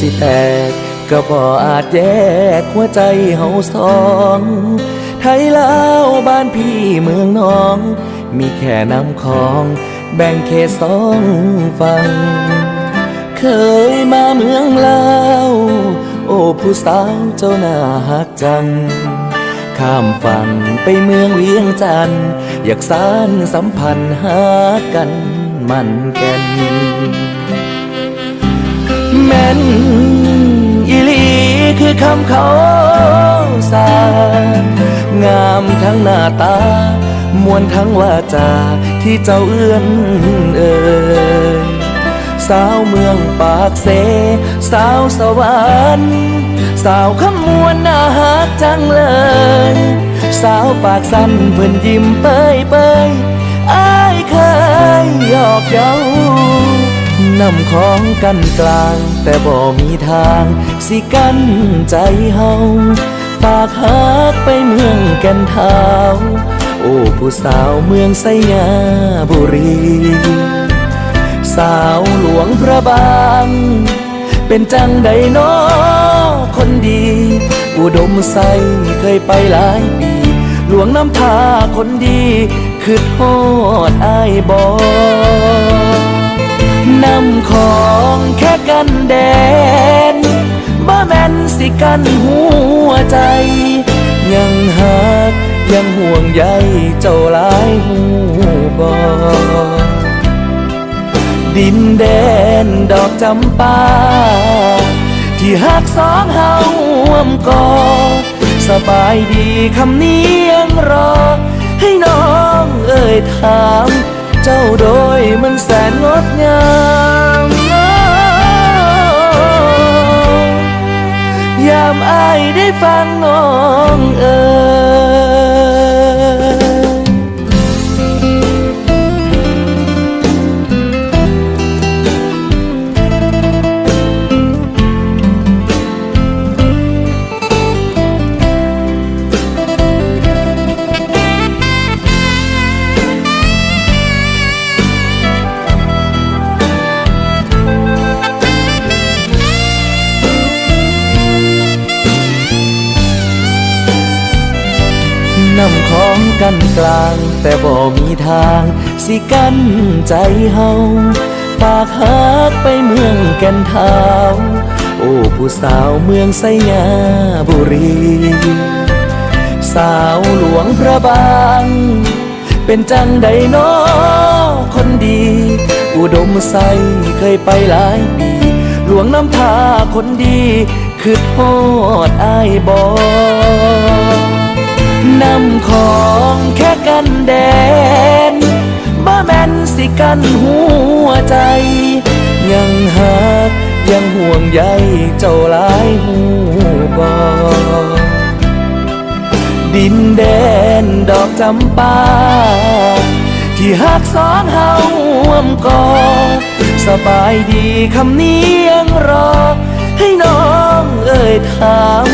สิแตกก็บ่อาจแยกหัวใจเฮาสอง ไทยลาวบ้านพี่เมืองน้อง มีแค่น้ำคลอง แบ่งเขตสองฝั่งเคยมาเมืองลาวโอ้ผู้สาวเจ้าน่าฮักจัง ข้ามฝั่งไปเมืองเวียงจันทน์อยากสานสัมพันธ์หากันมันแก่น แม่นอีหลีคือคำเขาสางามทั้งหน้าตามวลทั้งวาจาที่เจ้าเอื้อนเอ่ยสาวเมืองปากเซสาวสวรรค์สาวขมวนน่าฮักจังเลย สาวปากสั้นเพิ่นยิ้มเปยเปยอ้ายเคยหยอกเย้า นำของกันกลาง แต่บ่มีทาง สิกันใจเฮาฝากฮักไปเมืองแก่นเทาโอ้ผู้สาวเมืองไสยาบุรี สาวหลวงพระบาง เป็นจังใดน้อคนดี อุดมใสเคยไปหลายปี หลวงน้ำทาคนดีคือโทษอายบอ นำของแค่กันแดนบ่แม่นสิกันหัวใจ ยังหักยังห่วงใยเจ้าหลายหูบอดินแดนดอกจำปา ที่หักสองเฮาห่วมกอ สบายดีคำนี้ยังรอ ให้น้องเอ่ยถาม เจ้าโดยมันแสนงดงามยามอายได้ฟังน้องเอ่ยำของกันกลาง แต่บ่มีทาง สิกันใจเฮาฝากฮักไปเมืองแก่นเทาโอ้ผู้สาวเมืองไสยาบุรี สาวหลวงพระบาง เป็นจังใดน้อคนดี อุดมใสเคยไปหลายปี หลวงน้ำทาคนดีคือโทษอายบอนำขอ นแดนบ่แม่นสิกันหัวใจ ยังหักยังห่วงใยเจ้าหลายหูบอดินแดนดอกจำปา ที่หักสองเฮาห่วมกอสบายดีคำนี้ยังรอ ให้น้องเอ่ยถาม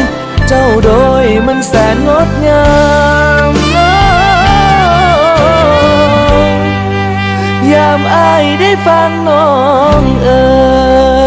เจ้าโดยมันแสนงดงามามอายได้ฟังน้องเอ๋ย